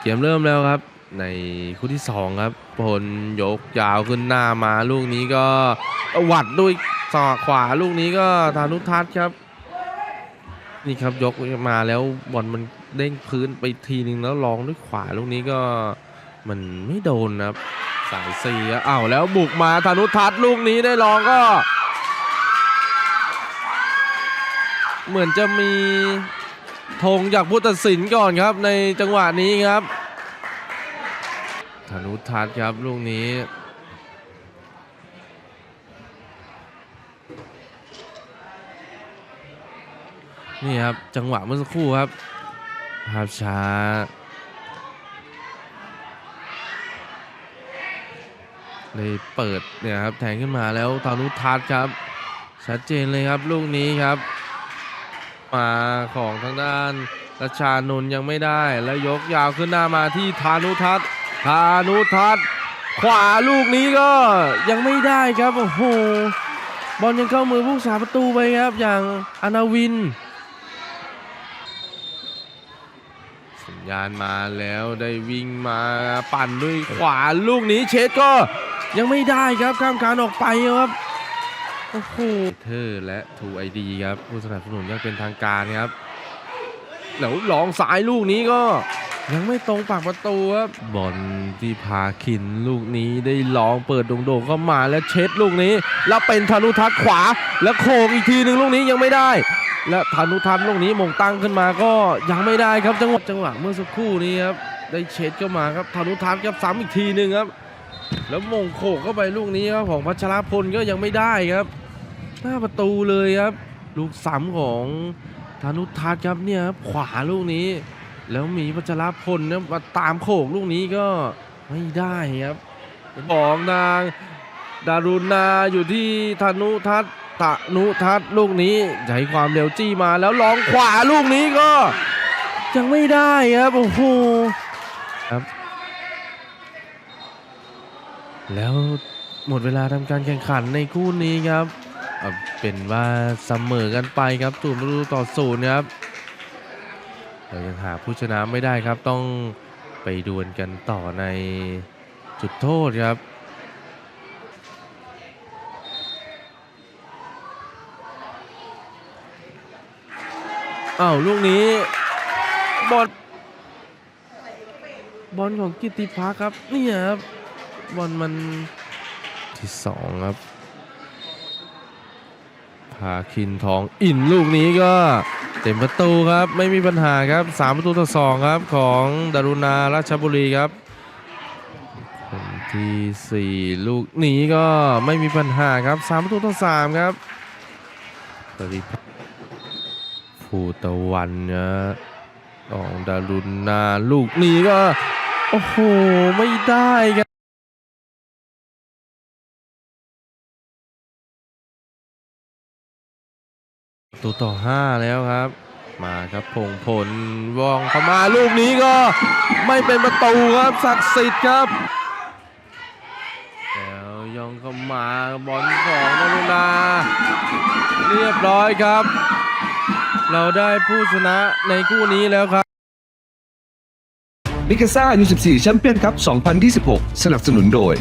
เกมเริ่มแล้วครับ ในคู่ที่สองครับพลยกยาวขึ้นหน้ามาลูกนี้ก็หวัดด้วยศอกขวาลูกนี้ก็ธานุทัศน์ครับ นี่ครับยกมาแล้วบอลมันเด้งพื้นไปทีนึงแล้วลองด้วยขวาลูกนี้ก็มันไม่โดนครับสายเสียอ้าวแล้วบุกมาธานุทัศน์ลูกนี้ได้ลองก็ เหมือนจะมี ธงจากผู้ตัดสินก่อนครับในจังหวะนี้ครับธนุทัศน์ครับลูกนี้นี่ครับจังหวะเมื่อสักครู่ครับภาพช้า เลยเปิดเนี่ยครับแทงขึ้นมาแล้วธนุทัศน์ครับ ชัดเจนเลยครับลูกนี้ครับ มาของทางด้านรัชานนยังไม่ได้แล้วยกยาวขึ้นหน้ามาที่ธานุทัศน์ธานุทัศน์ขวาลูกนี้ก็ยังไม่ได้ครับโอ้โหบอลยังเข้ามือผู้สาประตูไปครับอย่างอนาวิน สัญญาณมาแล้วได้วิ่งมาปั่นด้วยขวาลูกนี้เชดก็ยังไม่ได้ครับข้ามการออกไปครับ โอ้โหเธอและทูไอดีครับผู้สนับสนุนยังเป็นทางการครับแล้วลองสายลูกนี้ก็ยังไม่ตรงปากประตูครับบอลที่พาคินลูกนี้ได้ลองเปิดโด่งๆเข้ามาแล้วเช็ดลูกนี้ แล้วเป็นธนุทัศน์ขวา แล้วโขกอีกทีหนึ่งลูกนี้ยังไม่ได้ และธนุทัศน์ลูกนี้มงตั้งขึ้นมาก็ยังไม่ได้ครับจังหวะจังหวะเมื่อสักครู่นี้ครับได้เช็ดเข้ามาครับธนุทัศน์ครับซ้ำอีกทีหนึ่งครับ แล้วมงโขกเข้าไปลูกนี้ครับของพัชรพลก็ยังไม่ได้ครับ หน้าประตูเลยครับ ลูกซ้ำของธนุทัศน์ครับเนี่ยขวาลูกนี้ แล้วมีพัชรพลนะมาตามโขกลูกนี้ก็ไม่ได้ครับของนางดารุณาอยู่ที่ธนุทัศน์ธนุทัศน์ลูกนี้ใช้ความเร็วจี้มาแล้วลองขวาลูกนี้ก็ ยังไม่ได้ครับโอ้โหครับ แล้วหมดเวลาทำการแข่งขันในคู่นี้ครับ เอาเป็นว่าเสมอกันไปครับศูนย์ประตูต่อศูนย์ครับเรายังหาผู้ชนะไม่ได้ครับต้องไปดวลกันต่อในจุดโทษครับอ้าวลูกนี้บอลบอลของกิติพักครับนี่ครับบอลมันที่สองครับ พาคินทองอินลูกนี้ก็เต็มประตูครับไม่มีปัญหาครับสามประตูต่อสองครับของดารุณาราชบุรีครับคนที่สี่ลูกนี้ก็ไม่มีปัญหาครับสามประตูต่อสามครับปริพัฒน์ภูตะวันนะของดารุณาลูกนี้ก็ โอ้โห ไม่ได้ครับ ตัวต่อ 5 แล้วครับ มาครับพงพลวองเข้ามาลูกนี้ก็ไม่เป็นประตูครับศักดิ์สิทธิ์ครับ แล้วยองเข้ามาบอลของนรุณาเรียบร้อยครับ เราได้ผู้ชนะในคู่นี้แล้วครับมิกาซ่า U14 แชมเปี้ยนคัพ2026 สนับสนุนโดย